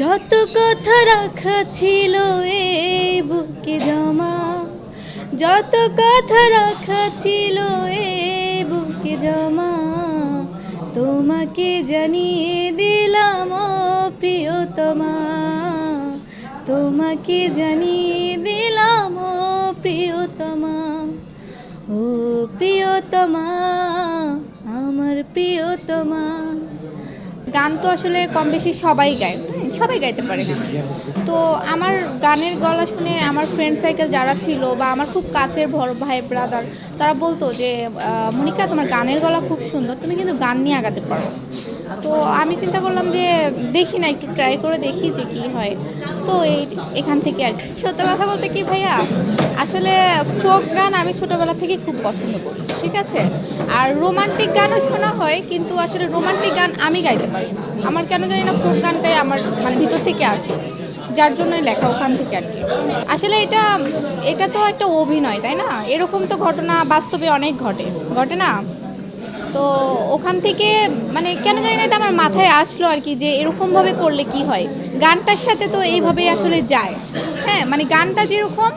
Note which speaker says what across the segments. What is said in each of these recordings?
Speaker 1: যত কথা রাখা ছিল এই বুকে জমা, যত কথা রাখা ছিল এই বুকে জমা, তোমাকে জানিয়ে দিলাম প্রিয়তমা, তোমাকে জানিয়ে দিলাম প্রিয়তমা, ও প্রিয়তমা, আমার প্রিয়তমা।
Speaker 2: গান তো আসলে কম বেশি সবাই গায় সবাই গাইতে পারে। না তো আমার গানের গলা শুনে আমার ফ্রেন্ড সাইকেল যারা ছিল বা আমার খুব কাছের বড় ভাই ব্রাদার তারা বলতো যে মনিকা, তোমার গানের গলা খুব সুন্দর, তুমি কিন্তু গান নিয়ে আগাতে পারো। তো আমি চিন্তা করলাম যে দেখি না, একটু ট্রাই করে দেখি যে কি হয়। তো এই, এখান থেকে আর। সত্য কথা বলতে কি ভাইয়া? আসলে ফোক গান আমি ছোটবেলা থেকে খুব পছন্দ করি, ঠিক আছে? আর রোমান্টিক গানও শোনা হয়, কিন্তু আসলে রোমান্টিক গান আমি গাইতে পারি আমার কেন জানি না ফোক গানটাই আমার মানে ভিতর থেকে আসে, যার জন্যই লেখা ওখান থেকে আর কি। আসলে এটা এটা তো একটা অভিনয়, তাই না? এরকম তো ঘটনা বাস্তবে অনেক ঘটে। ঘটে না? তো ওখান থেকে মানে কেন জানি না, এটা আমার মাথায় আসলো আর কি যে এরকমভাবে করলে কি হয়। গানটার সাথে তো এইভাবে আসলে যায়। হ্যাঁ মানে গানটা যেরকম,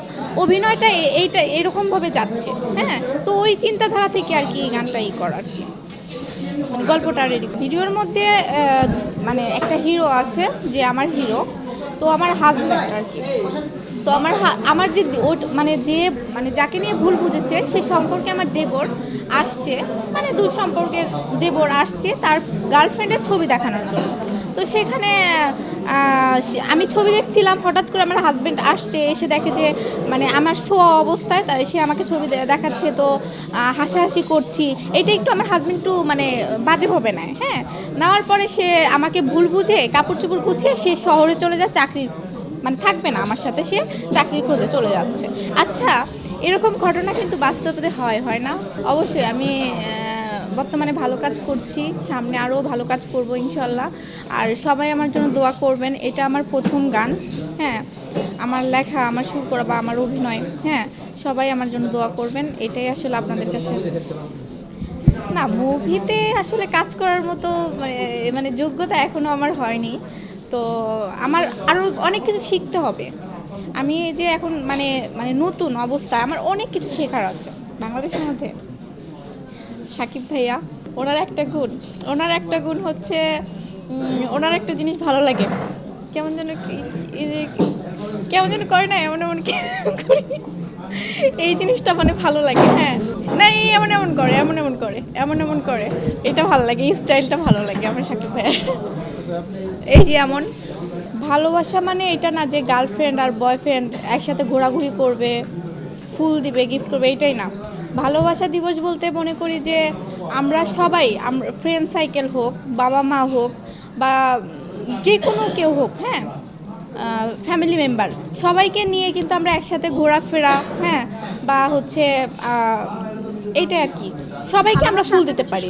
Speaker 2: অভিনয়টা এইটা এরকমভাবে যাচ্ছে। হ্যাঁ তো ওই চিন্তাধারা থেকে আর কি এই গানটা ই করার। কি মানে গল্পটা রেডি ভিডিওর মধ্যে মানে একটা হিরো আছে, যে আমার হিরো তো আমার হাজব্যান্ড আর কি। তো আমার আমার যে মানে যে মানে যাকে নিয়ে ভুল বুঝেছে, সে সম্পর্কে আমার দেবর আসছে মানে দূর সম্পর্কের দেবর আসছে তার গার্লফ্রেন্ডের ছবি দেখানোর জন্য। তো সেখানে আমি ছবি দেখছিলাম, হঠাৎ করে আমার হাজব্যান্ড আসছে, এসে দেখে যে মানে আমার শোয়া অবস্থায় তাই সে আমাকে ছবি দেখাচ্ছে, তো হাসাহাসি করছি। এটা একটু আমার হাজব্যান্ড একটু মানে বাজেভাবে নেয় হ্যাঁ? নেওয়ার পরে সে আমাকে ভুল বুঝে, কাপড় চোপড় গুছিয়ে সে শহরে চলে যায় চাকরির মানে থাকবে না আমার সাথে, সে চাকরির খোঁজে চলে যাচ্ছে। আচ্ছা এরকম ঘটনা কিন্তু বাস্তবে হয় হয় না? অবশ্যই আমি বর্তমানে ভালো কাজ করছি, সামনে আরও ভালো কাজ করব ইনশাল্লাহ। আর সবাই আমার জন্য দোয়া করবেন, এটা আমার প্রথম গান হ্যাঁ? আমার লেখা, আমার সুর করা বা আমার অভিনয় হ্যাঁ? সবাই আমার জন্য দোয়া করবেন, এটাই আসলে আপনাদের কাছে। না মুভিতে আসলে কাজ করার মতো মানে মানে যোগ্যতা এখনও আমার হয়নি। তো আমার আরও অনেক কিছু শিখতে হবে। আমি এই যে এখন মানে মানে নতুন অবস্থা, আমার অনেক কিছু শেখার আছে বাংলাদেশের মধ্যে। সাকিব ভাইয়া, ওনার একটা গুণ, ওনার একটা গুণ হচ্ছে ওনার একটা জিনিস ভালো লাগে। কেমন যেন কেমন যেন করে না, এমন এমন করি। এই জিনিসটা মানে ভালো লাগে হ্যাঁ। না, এই এমন এমন করে, এমন এমন করে, এমন এমন করে। এটা ভালো লাগে, এই স্টাইলটা ভালো লাগে আমার সাকিব ভাইয়ের। এই যে এমন, ভালোবাসা মানে এটা না যে গার্লফ্রেন্ড আর বয়ফ্রেন্ড একসাথে ঘোরাঘুরি করবে, ফুল দিবে গিফট করবে, এটাই না। ভালোবাসা দিবস বলতে মনে করি যে আমরা সবাই, আমরা ফ্রেন্ড সাইকেল হোক, বাবা মা হোক বা যে কোনো কেউ হোক হ্যাঁ ফ্যামিলি মেম্বার সবাইকে নিয়ে কিন্তু আমরা একসাথে ঘোরাফেরা হ্যাঁ বা হচ্ছে এইটাই আর কি। সবাইকে আমরা ফুল দিতে পারি।